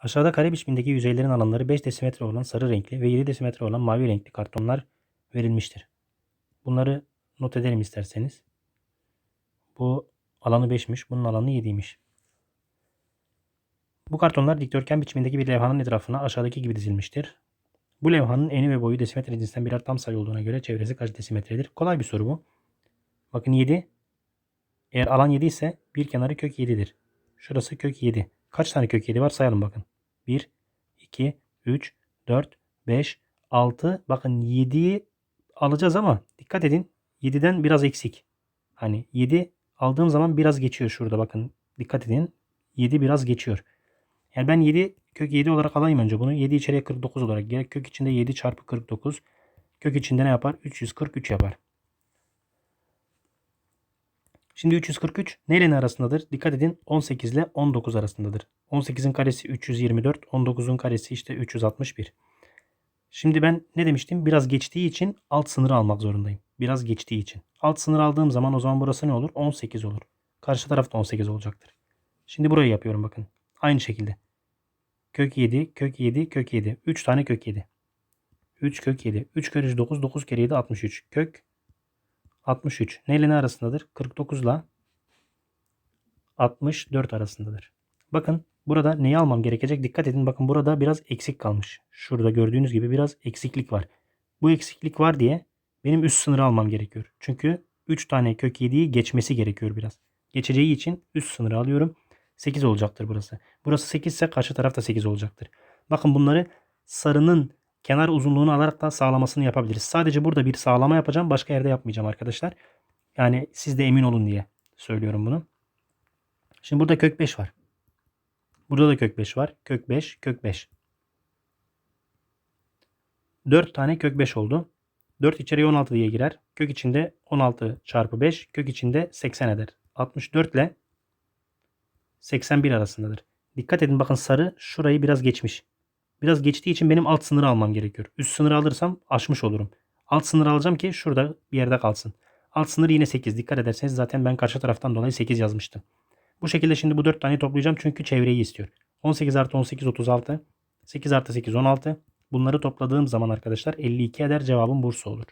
Aşağıda kare biçimindeki yüzeylerin alanları 5 desimetre olan sarı renkli ve 7 desimetre olan mavi renkli kartonlar verilmiştir. Bunları not edelim isterseniz. Bu alanı 5'miş, bunun alanı 7'ymiş. Bu kartonlar dikdörtgen biçimindeki bir levhanın etrafına aşağıdaki gibi dizilmiştir. Bu levhanın eni ve boyu desimetre cinsinden birer tam sayı olduğuna göre çevresi kaç desimetredir? Kolay bir soru bu. Bakın 7. Eğer alan 7 ise bir kenarı kök 7'dir. Şurası kök 7. Kaç tane kök 7 var sayalım bakın. 1, 2, 3, 4, 5, 6. Bakın 7'yi alacağız ama dikkat edin 7'den biraz eksik. Hani 7 aldığım zaman biraz geçiyor şurada bakın. Dikkat edin 7 biraz geçiyor. Yani ben 7 kök 7 olarak alayım önce bunu. 7 içeriye 49 olarak. Gerek kök içinde 7 çarpı 49. Kök içinde ne yapar? 343 yapar. Şimdi 343 nerenin arasındadır? Dikkat edin 18 ile 19 arasındadır. 18'in karesi 324, 19'un karesi işte 361. Şimdi ben ne demiştim? Biraz geçtiği için alt sınırı almak zorundayım. Biraz geçtiği için. Alt sınır aldığım zaman o zaman burası ne olur? 18 olur. Karşı tarafta 18 olacaktır. Şimdi burayı yapıyorum bakın. Aynı şekilde. Kök 7, kök 7, kök 7. 3 tane kök 7. 3 kök 7. 3 kere 3 9, 9 kere 7 63. Kök 63. Ne ile ne arasındadır? 49 ile 64 arasındadır. Bakın burada neyi almam gerekecek? Dikkat edin bakın burada biraz eksik kalmış. Şurada gördüğünüz gibi biraz eksiklik var. Bu eksiklik var diye benim üst sınırı almam gerekiyor. Çünkü 3 tane kök 7'yi geçmesi gerekiyor biraz. Geçeceği için üst sınırı alıyorum. 8 olacaktır burası. Burası 8 ise karşı taraf da 8 olacaktır. Bakın bunları sarının kenar uzunluğunu alarak da sağlamasını yapabiliriz. Sadece burada bir sağlama yapacağım. Başka yerde yapmayacağım arkadaşlar. Yani siz de emin olun diye söylüyorum bunu. Şimdi burada kök 5 var. Burada da kök 5 var. Kök 5, kök 5. 4 tane kök 5 oldu. 4 içeriye 16 diye girer. Kök içinde 16 çarpı 5 kök içinde 80 eder. 64 ile 81 arasındadır. Dikkat edin bakın sarı şurayı biraz geçmiş. Biraz geçtiği için benim alt sınırı almam gerekiyor. Üst sınırı alırsam aşmış olurum. Alt sınırı alacağım ki şurada bir yerde kalsın. Alt sınır yine 8. Dikkat ederseniz zaten ben karşı taraftan dolayı 8 yazmıştım. Bu şekilde şimdi bu 4 tane toplayacağım çünkü çevreyi istiyor. 18 artı 18 36. 8 artı 8 16. Bunları topladığım zaman arkadaşlar 52 eder cevabım Bursa olur.